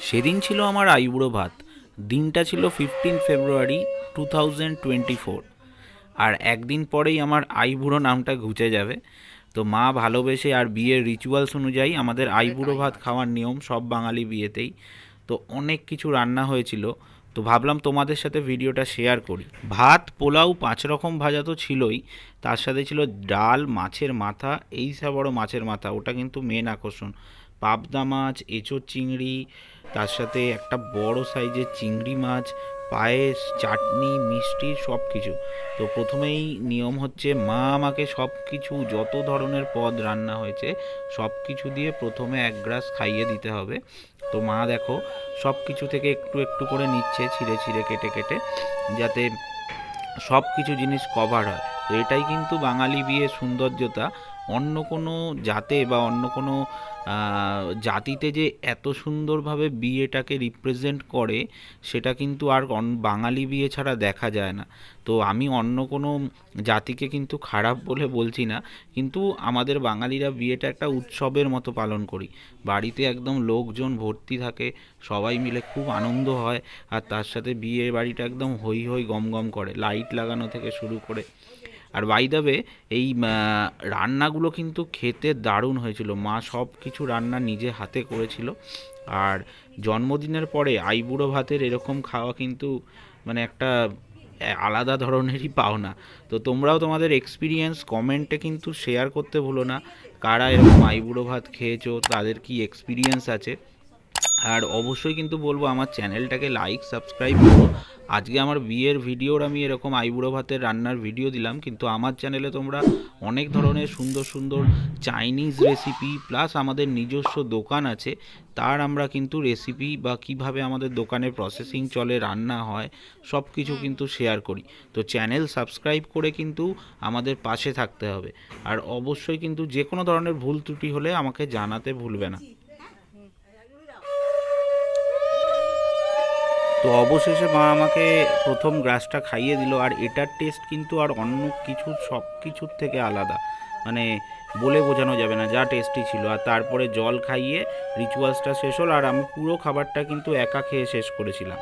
সেদিন ছিল আমার আইবুড়ো ভাত। দিনটা ছিল fifteen February two thousand twenty four আর একদিন পরেই আমার আইবুড়ো নামটা ঘুচে যাবে। তো মা ভালোবেসে আর বিয়ের রিচুয়ালস অনুযায়ী আমাদের আইবুড়ো ভাত খাওয়ার নিয়ম সব বাঙালি বিয়েতেই। তো অনেক কিছু রান্না হয়েছিল। তো ভাবলাম তোমাদের সাথে ভিডিওটা শেয়ার করি। ভাত, পোলাও পাঁচ রকম ভাজা তো ছিলই। তার সাথে ছিল ডাল, মাছের মাথা, এই সব বড় মাছের মাথা। ওটা কিন্তু মেন আকর্ষণ। পাবদা মাছ এঁচোড় চিংড়ি, তার সাথে একটা বড় সাইজের চিংড়ি মাছ, পায়েস, চাটনি, মিষ্টি সব কিছু তো প্রথমেই নিয়ম হচ্ছে মা আমাকে সব কিছু যত ধরনের পদ রান্না হয়েছে সব কিছু দিয়ে প্রথমে এক গ্লাস খাইয়ে দিতে হবে। তো মা দেখো সব কিছু থেকে একটু একটু করে নিচ্ছে, ছিঁড়ে ছিঁড়ে, কেটে কেটে, যাতে সব কিছু জিনিস কভার হয়। তো এটাই কিন্তু বাঙালি বিয়ের সৌন্দর্যতা। অন্য কোনো জাতে বা অন্য কোনো জাতিতে যে এত সুন্দরভাবে বিয়েটাকে রিপ্রেজেন্ট করে, সেটা কিন্তু আর বাঙালি বিয়ে ছাড়া দেখা যায় না। তো আমি অন্য কোনো জাতিকে কিন্তু খারাপ বলে বলছি না, কিন্তু আমাদের বাঙালিরা বিয়েটা একটা উৎসবের মতো পালন করি। বাড়িতে একদম লোকজন ভর্তি থাকে, সবাই মিলে খুব আনন্দ হয়, আর তার সাথে বিয়ে বাড়িটা একদম হই হই গম গম করে, লাইট লাগানো থেকে শুরু করে। আর বাই দ্য ওয়ে এই রান্নাগুলো কিন্তু খেতে দারুণ হয়েছিল। মা সব কিছু রান্না নিজে হাতে করেছিল। আর জন্মদিনের পরে আইবুড়ো ভাতের এরকম খাওয়া কিন্তু মানে একটা আলাদা ধরনেরই পাওনা। তো তোমরাও তোমাদের এক্সপিরিয়েন্স কমেন্টে কিন্তু শেয়ার করতে ভুলো না। কারা এরকম আইবুড়ো ভাত খেয়েছো, তাদের কি এক্সপিরিয়েন্স আছে? আর অবশ্যই কিন্তু বলব আমার চ্যানেলটাকে লাইক সাবস্ক্রাইব করো। আজকে আমার বিয়ের ভিডিওর আমি এরকম আইবুড়ো ভাতের রান্নার ভিডিও দিলাম, কিন্তু আমার চ্যানেলে তোমরা অনেক ধরনের সুন্দর সুন্দর চাইনিজ রেসিপি প্লাস আমাদের নিজস্ব দোকান আছে, তার আমরা কিন্তু রেসিপি বা কীভাবে আমাদের দোকানে প্রসেসিং চলে, রান্না হয় সব কিছু কিন্তু শেয়ার করি। তো চ্যানেল সাবস্ক্রাইব করে কিন্তু আমাদের পাশে থাকতে হবে। আর অবশ্যই কিন্তু যে কোনো ধরনের ভুল ত্রুটি হলে আমাকে জানাতে ভুলবে না। তো অবশেষে মা আমাকে প্রথম গ্রাসটা খাইয়ে দিল, আর এটার টেস্ট কিন্তু আর অন্য কিছু, সব কিছুর থেকে আলাদা। মানে বলে বোঝানো যাবে না, যা টেস্টি ছিল। আর তারপরে জল খাইয়ে রিচুয়ালসটা শেষ হল, আর আমি পুরো খাবারটা কিন্তু একা খেয়ে শেষ করেছিলাম।